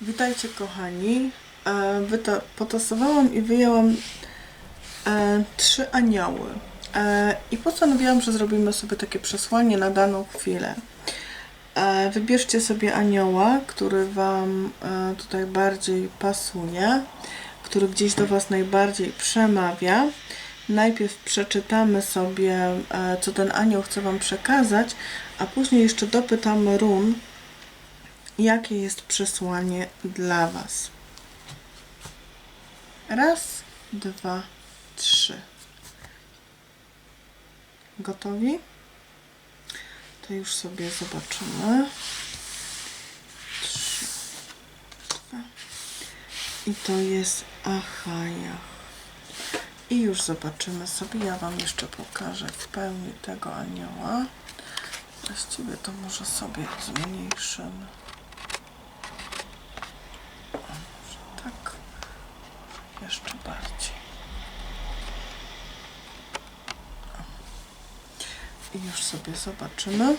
Witajcie kochani. E, potosowałam i wyjęłam e, trzy anioły. E, I postanowiłam, że zrobimy sobie takie przesłanie na daną chwilę. E, wybierzcie sobie anioła, który Wam e, tutaj bardziej pasuje, który gdzieś do Was najbardziej przemawia. Najpierw przeczytamy sobie, e, co ten anioł chce Wam przekazać, a później jeszcze dopytamy run, jakie jest przesłanie dla Was. Raz, dwa, trzy. Gotowi? To już sobie zobaczymy. Trzy, dwa. I to jest Achaja. I już zobaczymy sobie. Ja Wam jeszcze pokażę w pełni tego anioła. Właściwie to może sobie zmniejszymy. O, może tak. Może Jeszcze bardziej. O. I już sobie zobaczymy.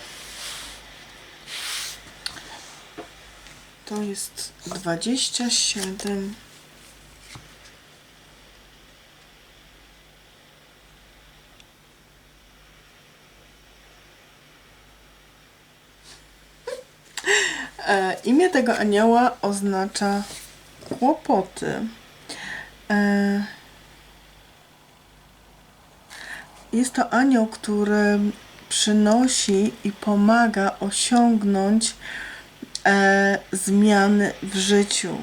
To jest dwadzieścia siedem. E, imię tego anioła oznacza kłopoty. E, jest to anioł, który przynosi i pomaga osiągnąć e, zmiany w życiu.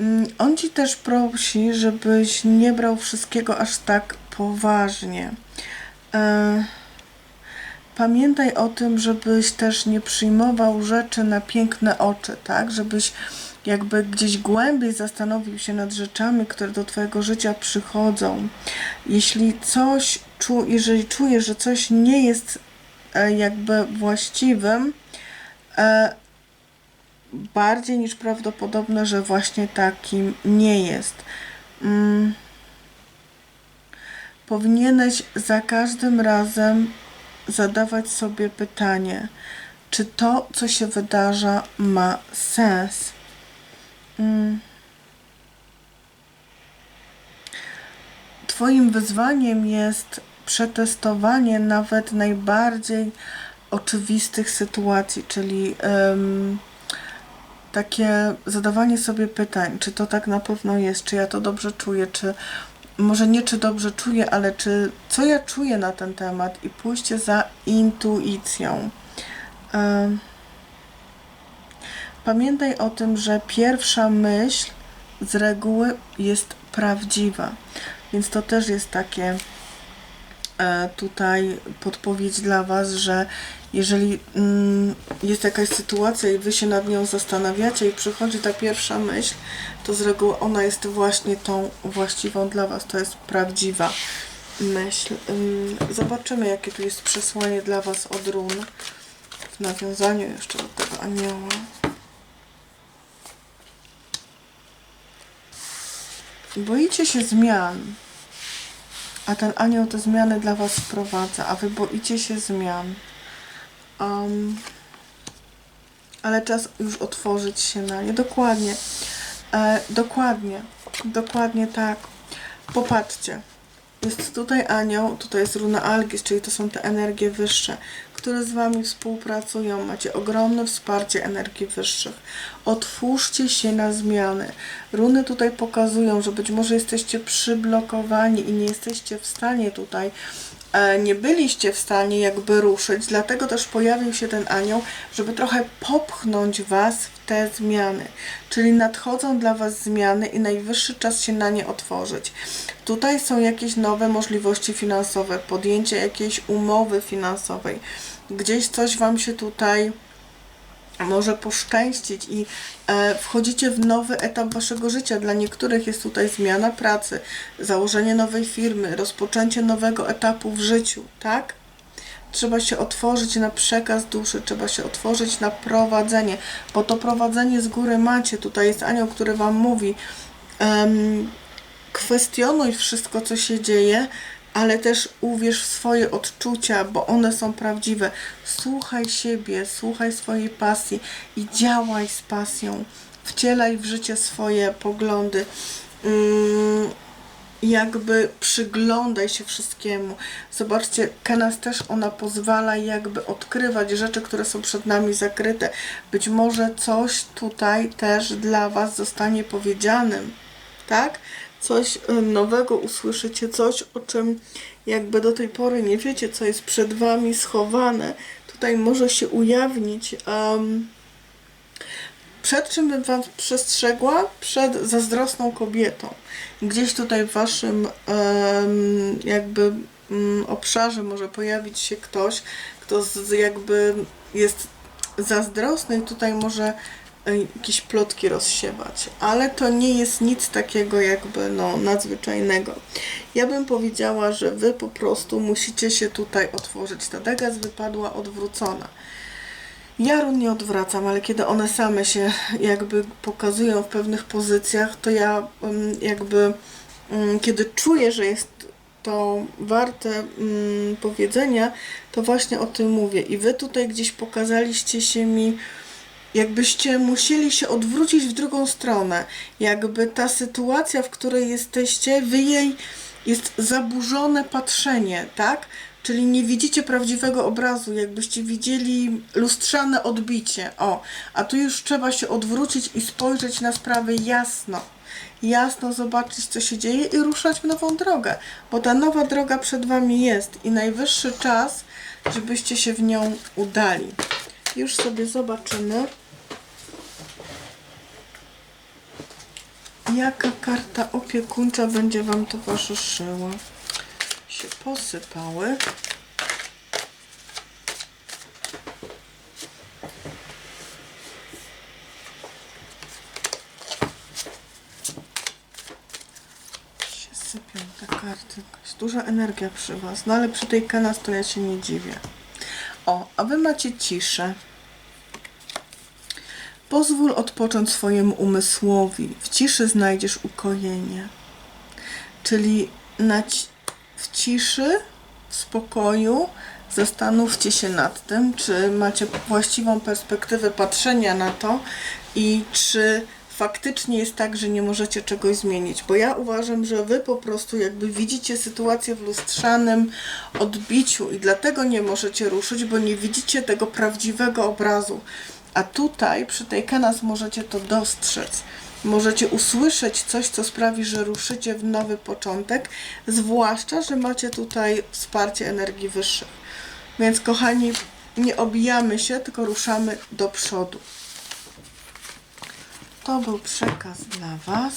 Mm, On ci też prosi, żebyś nie brał wszystkiego aż tak poważnie. E, Pamiętaj o tym, żebyś też nie przyjmował rzeczy na piękne oczy, tak? Żebyś jakby gdzieś głębiej zastanowił się nad rzeczami, które do Twojego życia przychodzą. Jeśli coś, czu, jeżeli czujesz, że coś nie jest e, jakby właściwym, e, bardziej niż prawdopodobne, że właśnie takim nie jest. Mm. Powinieneś za każdym razem zadawać sobie pytanie, czy to, co się wydarza, ma sens. Mm. Twoim wyzwaniem jest przetestowanie nawet najbardziej oczywistych sytuacji, czyli em, takie zadawanie sobie pytań, czy to tak na pewno jest, czy ja to dobrze czuję, czy może nie czy dobrze czuję, ale czy co ja czuję na ten temat i pójście za intuicją. Em, Pamiętaj o tym, że pierwsza myśl z reguły jest prawdziwa, więc to też jest takie e, tutaj podpowiedź dla Was, że jeżeli mm, jest jakaś sytuacja i Wy się nad nią zastanawiacie i przychodzi ta pierwsza myśl, to z reguły ona jest właśnie tą właściwą dla Was, to jest prawdziwa myśl. Ym, Zobaczymy, jakie tu jest przesłanie dla Was od run w nawiązaniu jeszcze do tego anioła. Boicie się zmian, a ten anioł te zmiany dla Was wprowadza, a Wy boicie się zmian. Um, ale czas już otworzyć się na nie. Dokładnie. E, dokładnie. Dokładnie tak. Popatrzcie. Jest tutaj anioł, tutaj jest runa Algis, czyli to są te energie wyższe, które z Wami współpracują. Macie ogromne wsparcie energii wyższych. Otwórzcie się na zmiany. Runy tutaj pokazują, że być może jesteście przyblokowani i nie jesteście w stanie tutaj nie byliście w stanie jakby ruszyć, dlatego też pojawił się ten anioł, żeby trochę popchnąć Was w te zmiany. Czyli nadchodzą dla Was zmiany i najwyższy czas się na nie otworzyć. Tutaj są jakieś nowe możliwości finansowe, podjęcie jakiejś umowy finansowej. Gdzieś coś Wam się tutaj może poszczęścić i e, wchodzicie w nowy etap waszego życia. Dla niektórych jest tutaj zmiana pracy, założenie nowej firmy, rozpoczęcie nowego etapu w życiu, tak? Trzeba się otworzyć na przekaz duszy, trzeba się otworzyć na prowadzenie, bo to prowadzenie z góry macie. Tutaj jest anioł, który wam mówi, em, kwestionuj wszystko, co się dzieje, ale też uwierz w swoje odczucia, bo one są prawdziwe. Słuchaj siebie, słuchaj swojej pasji i działaj z pasją. Wcielaj w życie swoje poglądy. Mm, jakby przyglądaj się wszystkiemu. Zobaczcie, Kenas też ona pozwala jakby odkrywać rzeczy, które są przed nami zakryte. Być może coś tutaj też dla Was zostanie powiedzianym, tak? Coś nowego usłyszycie, coś o czym jakby do tej pory nie wiecie, co jest przed Wami schowane. Tutaj może się ujawnić. Um, przed czym bym Wam przestrzegła? Przed zazdrosną kobietą. Gdzieś tutaj w Waszym em, jakby mm, obszarze może pojawić się ktoś, kto z, jakby jest zazdrosny i tutaj może jakieś plotki rozsiewać, ale to nie jest nic takiego jakby no nadzwyczajnego. Ja bym powiedziała, że Wy po prostu musicie się tutaj otworzyć. Ta degas wypadła odwrócona. Ja run nie odwracam, ale kiedy one same się jakby pokazują w pewnych pozycjach, to ja mm, jakby mm, kiedy czuję, że jest to warte mm, powiedzenia, to właśnie o tym mówię. I wy tutaj gdzieś pokazaliście się mi, jakbyście musieli się odwrócić w drugą stronę. Jakby ta sytuacja, w której jesteście, wy jej jest zaburzone patrzenie, tak? Czyli nie widzicie prawdziwego obrazu, jakbyście widzieli lustrzane odbicie. O, a tu już trzeba się odwrócić i spojrzeć na sprawy jasno. Jasno zobaczyć, co się dzieje i ruszać w nową drogę, bo ta nowa droga przed Wami jest i najwyższy czas, żebyście się w nią udali. Już sobie zobaczymy, jaka karta opiekuńcza będzie Wam towarzyszyła się posypały. Sypią te karty. Duża energia przy Was. No ale przy tej kanas to ja się nie dziwię. O, a Wy macie ciszę. Pozwól odpocząć swojemu umysłowi. W ciszy znajdziesz ukojenie. Czyli w ciszy, w spokoju zastanówcie się nad tym, czy macie właściwą perspektywę patrzenia na to i czy faktycznie jest tak, że nie możecie czegoś zmienić. Bo ja uważam, że wy po prostu jakby widzicie sytuację w lustrzanym odbiciu i dlatego nie możecie ruszyć, bo nie widzicie tego prawdziwego obrazu. A tutaj przy tej kanas możecie to dostrzec. Możecie usłyszeć coś, co sprawi, że ruszycie w nowy początek, zwłaszcza, że macie tutaj wsparcie energii wyższych. Więc kochani, nie obijamy się, tylko ruszamy do przodu. To był przekaz dla Was.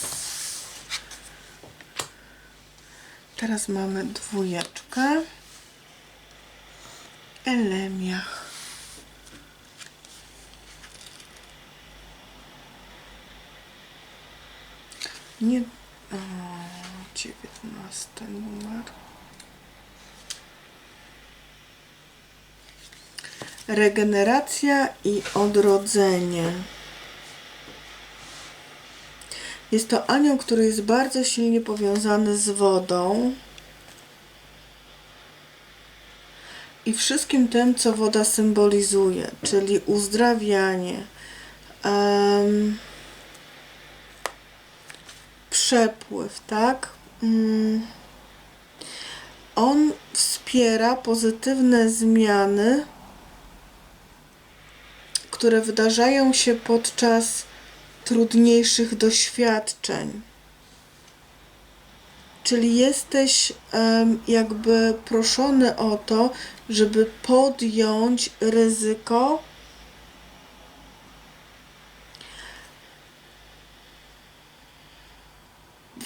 Teraz mamy dwójeczkę. Elemiach. Nie. O, 19 numer. Regeneracja i odrodzenie. Jest to anioł, który jest bardzo silnie powiązany z wodą i wszystkim tym, co woda symbolizuje, czyli uzdrawianie, em, przepływ, tak? Mm. On wspiera pozytywne zmiany, które wydarzają się podczas trudniejszych doświadczeń. Czyli jesteś jakby proszony o to, żeby podjąć ryzyko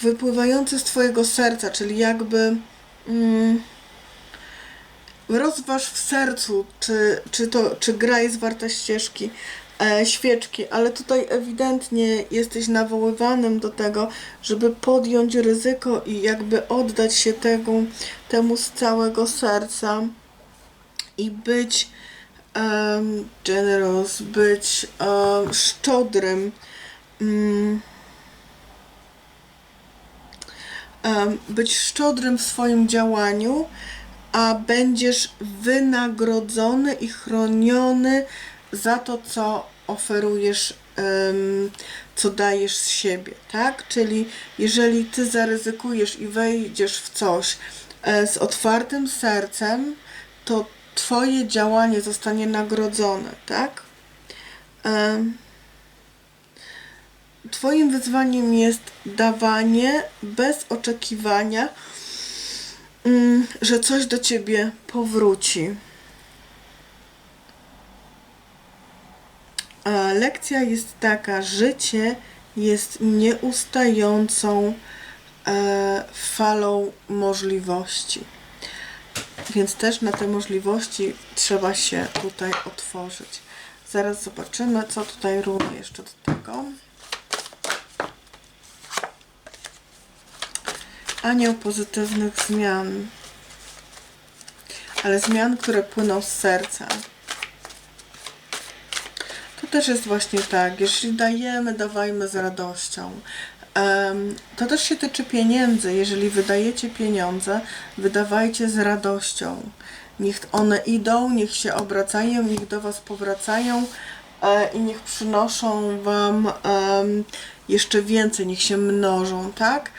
wypływający z Twojego serca, czyli jakby mm, rozważ w sercu, czy, czy, to, czy gra jest warta ścieżki, e, świeczki, ale tutaj ewidentnie jesteś nawoływanym do tego, żeby podjąć ryzyko i jakby oddać się temu, temu z całego serca i być um, generous, być um, szczodrym. Mm, być szczodrym w swoim działaniu, a będziesz wynagrodzony i chroniony za to, co oferujesz, co dajesz z siebie, tak? Czyli jeżeli ty zaryzykujesz i wejdziesz w coś e, z otwartym sercem, to twoje działanie zostanie nagrodzone, tak? Twoim wyzwaniem jest dawanie bez oczekiwania, mm, że coś do ciebie powróci. Lekcja jest taka: życie jest nieustającą e, falą możliwości. Więc też na te możliwości trzeba się tutaj otworzyć. Zaraz zobaczymy, co tutaj runie jeszcze do tego. Anioł pozytywnych zmian, ale zmian, które płyną z serca. To też jest właśnie tak, jeśli dajemy, dawajmy z radością. To też się tyczy pieniędzy. Jeżeli wydajecie pieniądze, wydawajcie z radością. Niech one idą, niech się obracają, niech do Was powracają e, i niech przynoszą Wam jeszcze więcej, niech się mnożą, tak?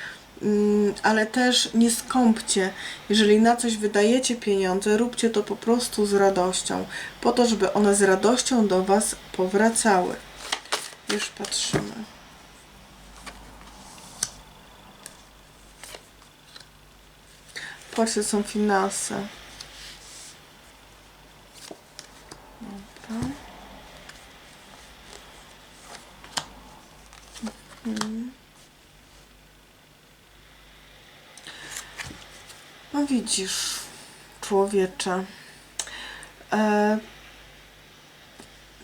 Mm, ale też nie skąpcie. Jeżeli na coś wydajecie pieniądze, róbcie to po prostu z radością, po to, żeby one z radością do Was powracały. Już patrzymy. Patrzcie, są finanse. Dobra. Mhm. No widzisz, człowiecze. E,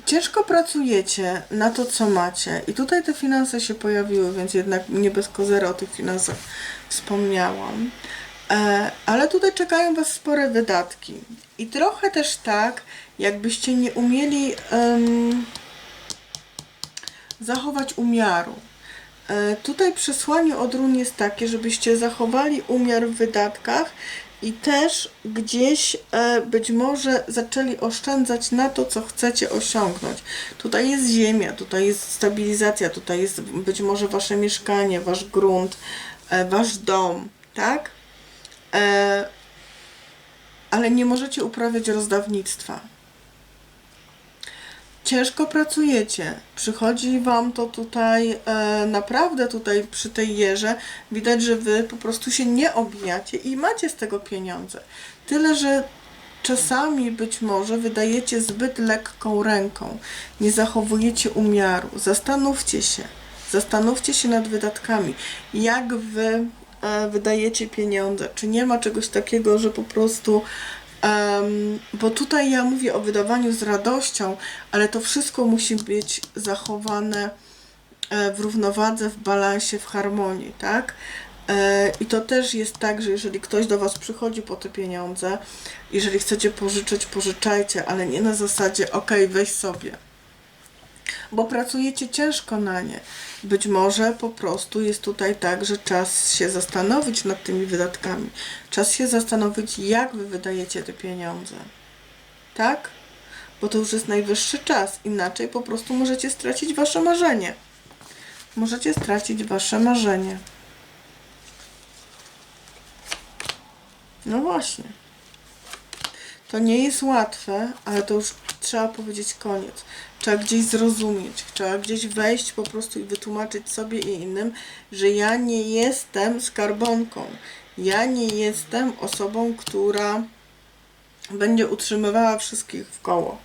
ciężko pracujecie na to, co macie. I tutaj te finanse się pojawiły, więc jednak nie bez kozera o tych finansach wspomniałam. E, ale tutaj czekają Was spore wydatki. I trochę też tak, jakbyście nie umieli em, zachować umiaru. E, Tutaj przesłanie od run jest takie, żebyście zachowali umiar w wydatkach i też gdzieś e, być może zaczęli oszczędzać na to, co chcecie osiągnąć. Tutaj jest ziemia, tutaj jest stabilizacja, tutaj jest być może wasze mieszkanie, wasz grunt, e, wasz dom, tak? Ale nie możecie uprawiać rozdawnictwa ciężko pracujecie. Przychodzi wam to tutaj e, naprawdę tutaj przy tej jerze. Widać, że wy po prostu się nie obijacie i macie z tego pieniądze. Tyle, że czasami być może wydajecie zbyt lekką ręką. Nie zachowujecie umiaru. Zastanówcie się. Zastanówcie się nad wydatkami. Jak wy e, wydajecie pieniądze? Czy nie ma czegoś takiego, że po prostu Em, bo tutaj ja mówię o wydawaniu z radością, ale to wszystko musi być zachowane e, w równowadze, w balansie, w harmonii, tak? E, I to też jest tak, że jeżeli ktoś do Was przychodzi po te pieniądze, jeżeli chcecie pożyczyć, pożyczajcie, ale nie na zasadzie, ok, weź sobie. Bo pracujecie ciężko na nie. Być może po prostu jest tutaj tak, że czas się zastanowić nad tymi wydatkami. Czas się zastanowić, jak Wy wydajecie te pieniądze. Tak? Bo to już jest najwyższy czas. Inaczej po prostu możecie stracić Wasze marzenie. Możecie stracić Wasze marzenie. No właśnie. To nie jest łatwe, ale to już trzeba powiedzieć koniec. Trzeba gdzieś zrozumieć, trzeba gdzieś wejść po prostu i wytłumaczyć sobie i innym, że ja nie jestem skarbonką. Ja nie jestem osobą, która będzie utrzymywała wszystkich w koło.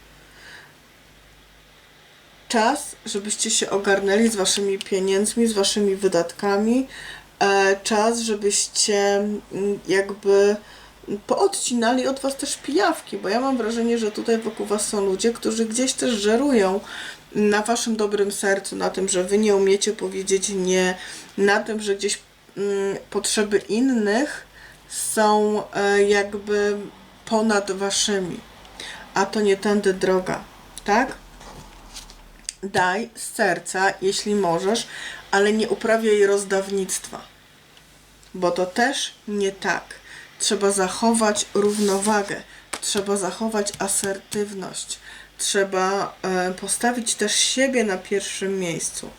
Czas, żebyście się ogarnęli z waszymi pieniędzmi, z waszymi wydatkami. E, czas, żebyście mm, jakby poodcinali od Was też pijawki, bo ja mam wrażenie, że tutaj wokół Was są ludzie, którzy gdzieś też żerują na Waszym dobrym sercu, na tym, że Wy nie umiecie powiedzieć nie, na tym, że gdzieś mm, potrzeby innych są e, jakby ponad Waszymi, a to nie tędy droga, tak? Daj z serca, jeśli możesz, ale nie uprawiaj rozdawnictwa bo to też nie tak. Trzeba zachować równowagę, trzeba zachować asertywność, trzeba e, postawić też siebie na pierwszym miejscu.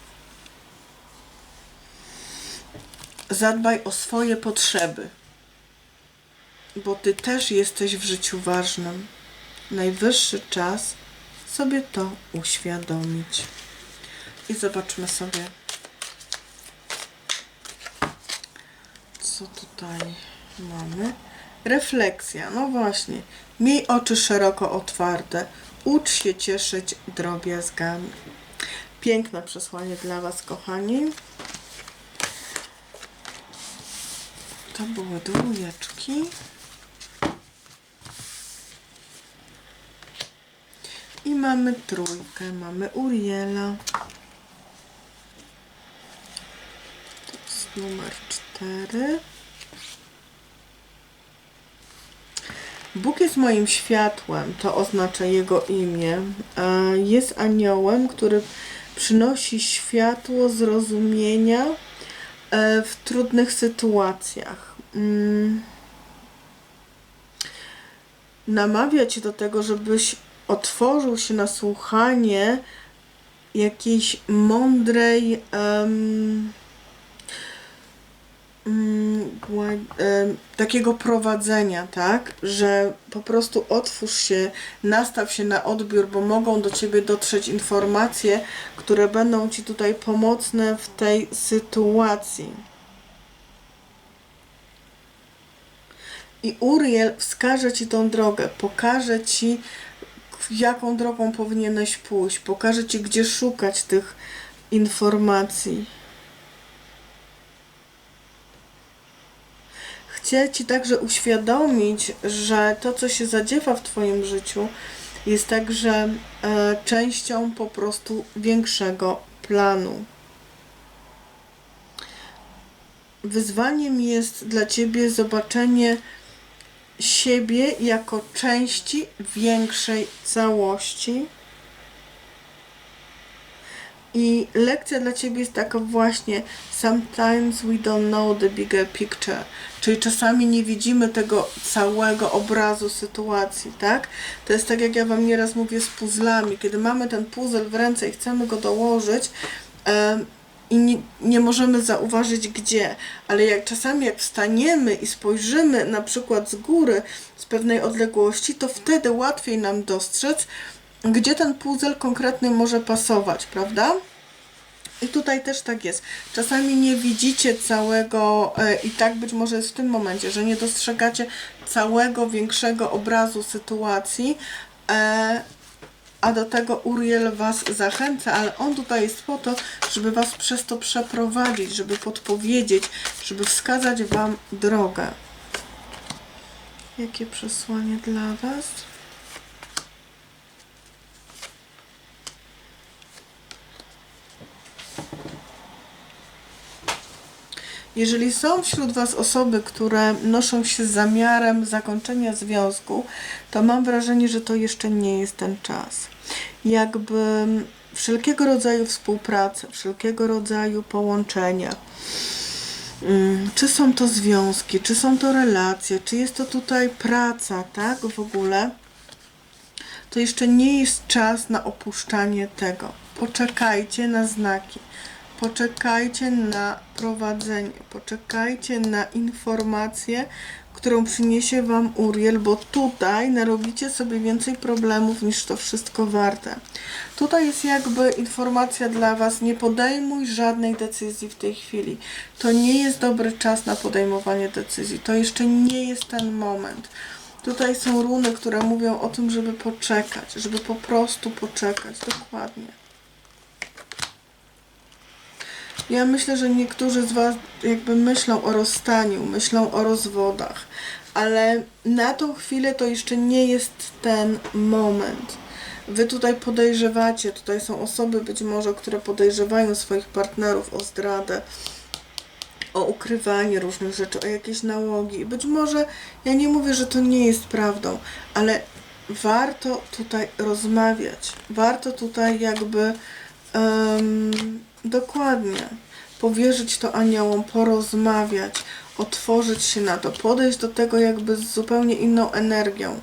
Zadbaj o swoje potrzeby, bo ty też jesteś w życiu ważnym. Najwyższy czas sobie to uświadomić. I zobaczmy sobie, co tutaj mamy. Refleksja. No właśnie. Miej oczy szeroko otwarte. Ucz się cieszyć drobiazgami. Piękne przesłanie dla Was, kochani. To były dwójeczki. I mamy trójkę, mamy Uriela. To jest numer cztery. Bóg jest moim światłem, to oznacza Jego imię. E, Jest aniołem, który przynosi światło zrozumienia e, w trudnych sytuacjach. Mm. Namawia Cię do tego, żebyś otworzył się na słuchanie jakiejś mądrej em, takiego prowadzenia, tak? Że po prostu otwórz się, nastaw się na odbiór, bo mogą do ciebie dotrzeć informacje, które będą ci tutaj pomocne w tej sytuacji. I Uriel wskaże ci tą drogę, pokaże ci, jaką drogą powinieneś pójść, pokaże ci, gdzie szukać tych informacji. Chcę Ci także uświadomić, że to, co się zadziewa w Twoim życiu, jest także e, częścią po prostu większego planu. Wyzwaniem jest dla Ciebie zobaczenie siebie jako części większej całości. I lekcja dla Ciebie jest taka właśnie Sometimes we don't know the bigger picture. Czyli czasami nie widzimy tego całego obrazu sytuacji, tak? To jest tak, jak ja Wam nieraz mówię z puzzlami. Kiedy mamy ten puzzle w ręce i chcemy go dołożyć, i nie, nie możemy zauważyć gdzie, ale jak czasami jak wstaniemy i spojrzymy na przykład z góry, z pewnej odległości, to wtedy łatwiej nam dostrzec, gdzie ten puzzle konkretny może pasować, prawda? I tutaj też tak jest. Czasami nie widzicie całego, e, i tak być może jest w tym momencie, że nie dostrzegacie całego większego obrazu sytuacji, e, a do tego Uriel Was zachęca, ale on tutaj jest po to, żeby Was przez to przeprowadzić, żeby podpowiedzieć, żeby wskazać Wam drogę. Jakie przesłanie dla Was? Jeżeli są wśród Was osoby, które noszą się z zamiarem zakończenia związku, to mam wrażenie, że to jeszcze nie jest ten czas. Jakby wszelkiego rodzaju współpraca, wszelkiego rodzaju połączenia, mm, czy są to związki, czy są to relacje, czy jest to tutaj praca, tak, w ogóle, to jeszcze nie jest czas na opuszczanie tego. Poczekajcie na znaki. Poczekajcie na prowadzenie, poczekajcie na informację, którą przyniesie Wam Uriel, bo tutaj narobicie sobie więcej problemów niż to wszystko warte. Tutaj jest jakby informacja dla Was, nie podejmuj żadnej decyzji w tej chwili. To nie jest dobry czas na podejmowanie decyzji, to jeszcze nie jest ten moment. Tutaj są runy, które mówią o tym, żeby poczekać, żeby po prostu poczekać, dokładnie. Ja myślę, że niektórzy z Was jakby myślą o rozstaniu, myślą o rozwodach, ale na tą chwilę to jeszcze nie jest ten moment. Wy tutaj podejrzewacie, tutaj są osoby być może, które podejrzewają swoich partnerów o zdradę, o ukrywanie różnych rzeczy, o jakieś nałogi. Być może, ja nie mówię, że to nie jest prawdą, ale warto tutaj rozmawiać. Warto tutaj jakby em, dokładnie powierzyć to aniołom, porozmawiać, otworzyć się na to, podejść do tego jakby z zupełnie inną energią,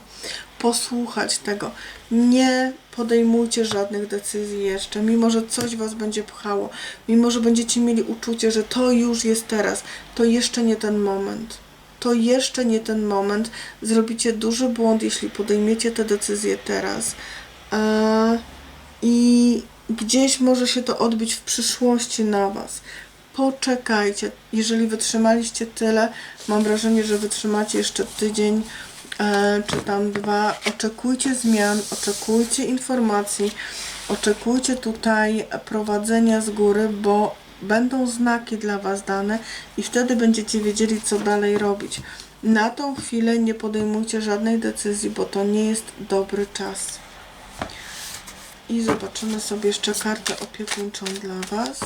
posłuchać tego. Nie podejmujcie żadnych decyzji jeszcze, mimo że coś Was będzie pchało, mimo że będziecie mieli uczucie, że to już jest teraz, to jeszcze nie ten moment. To jeszcze nie ten moment. Zrobicie duży błąd, jeśli podejmiecie te decyzje teraz. Eee, I gdzieś może się to odbić w przyszłości na Was. Poczekajcie. Jeżeli wytrzymaliście tyle, mam wrażenie, że wytrzymacie jeszcze tydzień e, czy tam dwa. Oczekujcie zmian, oczekujcie informacji, oczekujcie tutaj prowadzenia z góry, bo będą znaki dla Was dane i wtedy będziecie wiedzieli, co dalej robić. Na tą chwilę nie podejmujcie żadnej decyzji, bo to nie jest dobry czas. I zobaczymy sobie jeszcze kartę opiekuńczą dla Was.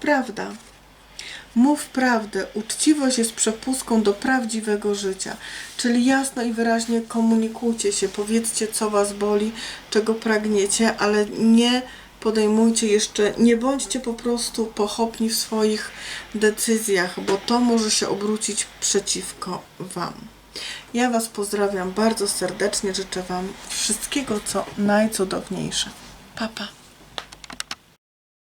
Prawda. Mów prawdę. Uczciwość jest przepustką do prawdziwego życia. Czyli jasno i wyraźnie komunikujcie się, powiedzcie, co Was boli, czego pragniecie, ale nie podejmujcie jeszcze, nie bądźcie po prostu pochopni w swoich decyzjach, bo to może się obrócić przeciwko Wam. Ja Was pozdrawiam bardzo serdecznie, życzę Wam wszystkiego, co najcudowniejsze. Pa, pa.